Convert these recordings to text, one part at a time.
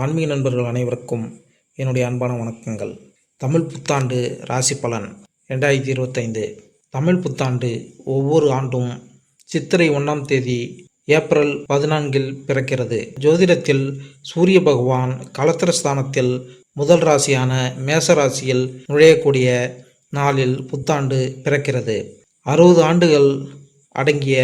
ஆன்மீக நண்பர்கள் அனைவருக்கும் என்னுடைய அன்பான வணக்கங்கள். தமிழ் புத்தாண்டு ராசி பலன் ரெண்டாயிரத்தி இருபத்தைந்து. தமிழ் புத்தாண்டு ஒவ்வொரு ஆண்டும் சித்திரை ஒன்றாம் தேதி ஏப்ரல் பதினான்கில் பிறக்கிறது. ஜோதிடத்தில் சூரிய பகவான் கலத்திரஸ்தானத்தில் முதல் ராசியான மேச ராசியில் நுழையக்கூடிய நாளில் புத்தாண்டு பிறக்கிறது. அறுபது ஆண்டுகள் அடங்கிய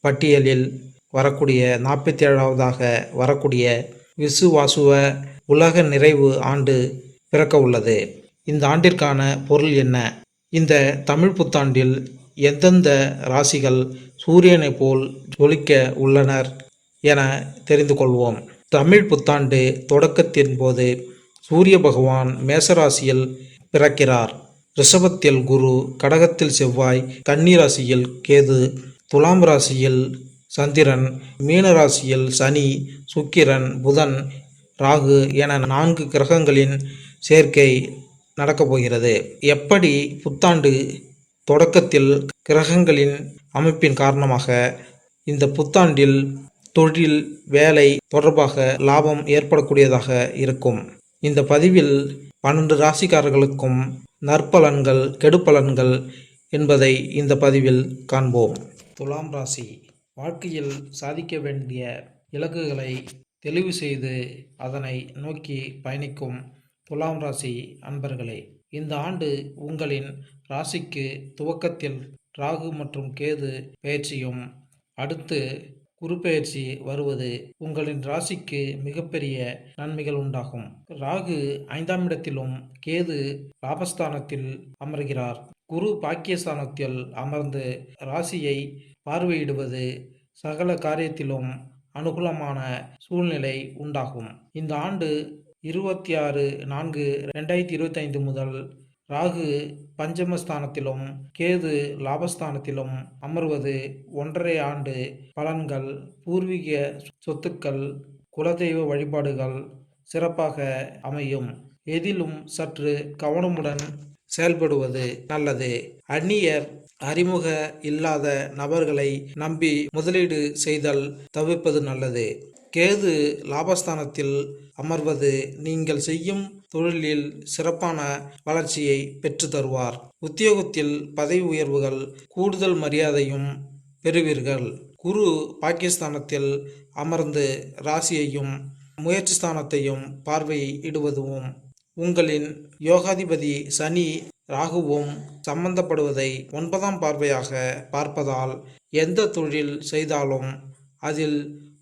பட்டியலில் வரக்கூடிய நாற்பத்தி ஏழாவதாக வரக்கூடிய விசுவாசுவ உலக நிறைவு ஆண்டு பிறக்க உள்ளது. இந்த ஆண்டிற்கான பொருள் என்ன? இந்த தமிழ் புத்தாண்டில் எந்தெந்த ராசிகள் சூரியனைப் போல் ஜொலிக்க உள்ளனர் என தெரிந்து கொள்வோம். தமிழ் புத்தாண்டு தொடக்கத்தின் போது சூரிய பகவான் மேசராசியில் பிறக்கிறார். ரிஷபத்தில் குரு கடகத்தில் செவ்வாய் கன்னி ராசியில் கேது துலாம் ராசியில் சந்திரன் மீன ராசியில் சனி சுக்கிரன் புதன் ராகு என நான்கு கிரகங்களின் சேர்க்கை நடக்கப் போகிறது. எப்படி புத்தாண்டு தொடக்கத்தில் கிரகங்களின் அமைப்பின் காரணமாக இந்த புத்தாண்டில் தொழில் வேலை தொடர்பாக லாபம் ஏற்படக்கூடியதாக இருக்கும். இந்த பதிவில் பன்னெண்டு ராசிக்காரர்களுக்கும் நற்பலன்கள் கெடுப்பலன்கள் என்பதை இந்த பதிவில் காண்போம். துலாம் ராசி. வாழ்க்கையில் சாதிக்க வேண்டிய இலக்குகளை தெளிவு செய்து அதனை நோக்கி பயணிக்கும் துலாம் ராசி அன்பர்களே இந்த ஆண்டு உங்களின் ராசிக்கு துவக்கத்தில் ராகு மற்றும் கேது பயிற்சியும் அடுத்து குரு பெயர்ச்சி வருவது உங்களின் ராசிக்கு மிகப்பெரிய நன்மைகள் உண்டாகும். ராகு ஐந்தாம் இடத்திலும் கேது லாபஸ்தானத்தில் அமர்கிறார். குரு பாக்கியஸ்தானத்தில் அமர்ந்து ராசியை பார்வையிடுவது சகல காரியத்திலும் அனுகூலமான சூழ்நிலை உண்டாகும். இந்த ஆண்டு இருபத்தி ஆறு நான்கு ரெண்டாயிரத்தி இருபத்தைந்து முதல் ராகு பஞ்சமஸ்தானத்திலும் கேது லாபஸ்தானத்திலும் அமர்வது ஒன்றரை ஆண்டு பலன்கள் பூர்வீக சொத்துக்கள் குலதெய்வ வழிபாடுகள் சிறப்பாக அமையும். எதிலும் சற்று கவனமுடன் செயல்படுவது நல்லது. அந்நியர் அறிமுக இல்லாத நபர்களை நம்பி முதலீடு செய்தல் தவிர்ப்பது நல்லது. கேது லாபஸ்தானத்தில் அமர்வது நீங்கள் செய்யும் தொழிலில் சிறப்பான வளர்ச்சியை பெற்று தருவார். உத்தியோகத்தில் பதவி உயர்வுகள் கூடுதல் மரியாதையும் பெறுவீர்கள். குரு பாகிஸ்தானத்தில் அமர்ந்து ராசியையும் முயற்சி ஸ்தானத்தையும் பார்வையிடுவதும் உங்களின் யோகாதிபதி சனி ராகுவும் சம்பந்தப்படுவதை ஒன்பதாம் பார்வையாக பார்ப்பதால் எந்த தொழில் செய்தாலும் அதில்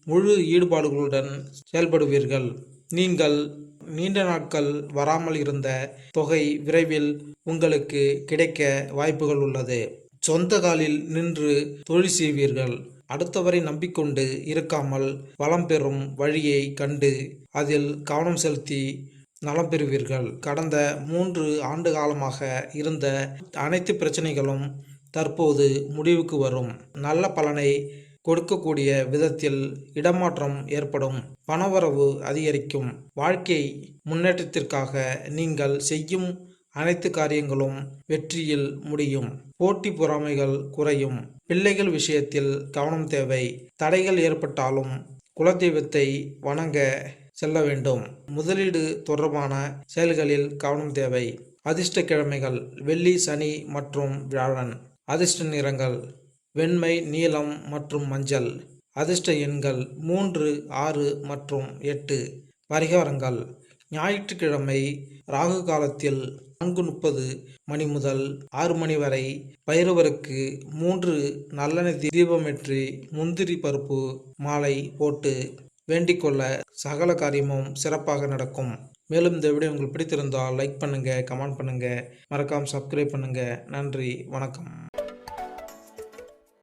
முழு ஈடுபாடுகளுடன் செயல்படுவீர்கள். நீங்கள் நீண்ட நாட்கள் வராமல் இருந்த தொகை விரைவில் உங்களுக்கு கிடைக்க வாய்ப்புகள் உள்ளது. சொந்த காலில் நின்று தொழில் செய்வீர்கள். அடுத்தவரை நம்பிக்கொண்டு இருக்காமல் வளம் பெறும் வழியை கண்டு அதில் கவனம் செலுத்தி நலம் பெறுவீர்கள் கடந்த மூன்று ஆண்டு காலமாக இருந்த அனைத்து பிரச்சனைகளும் தற்போது முடிவுக்கு வரும். நல்ல பலனை கொடுக்கக்கூடிய விதத்தில் இடமாற்றம் ஏற்படும். பணவரவு அதிகரிக்கும். வாழ்க்கை முன்னேற்றத்திற்காக நீங்கள் செய்யும் அனைத்து காரியங்களும் வெற்றியில் முடியும். போட்டி பொறாமைகள் குறையும். பிள்ளைகள் விஷயத்தில் கவனம் தேவை. தடைகள் ஏற்பட்டாலும் குலதெய்வத்தை வணங்க செல்ல வேண்டும். முதலீடு தொடர்பான செயல்களில் கவனம் தேவை. அதிர்ஷ்ட கிழமைகள் வெள்ளி சனி மற்றும் வியாழன். அதிர்ஷ்ட நிறங்கள் வெண்மை நீலம் மற்றும் மஞ்சள். அதிர்ஷ்ட எண்கள் மூன்று ஆறு மற்றும் எட்டு. பரிகாரங்கள். ஞாயிற்றுக்கிழமை ராகு காலத்தில் நான்கு முப்பது மணி முதல் ஆறு மணி வரை பைரவருக்கு மூன்று நல்லெண்ணெய் தீபமேற்றி முந்திரி பருப்பு மாலை போட்டு வேண்டிக்கொள்ள சகல காரியமும் சிறப்பாக நடக்கும். மேலும் இந்த வீடியோ உங்களுக்கு பிடித்திருந்தால் லைக் பண்ணுங்கள் கமெண்ட் பண்ணுங்கள் மறக்காமல் சப்ஸ்கிரைப் பண்ணுங்கள் நன்றி வணக்கம்.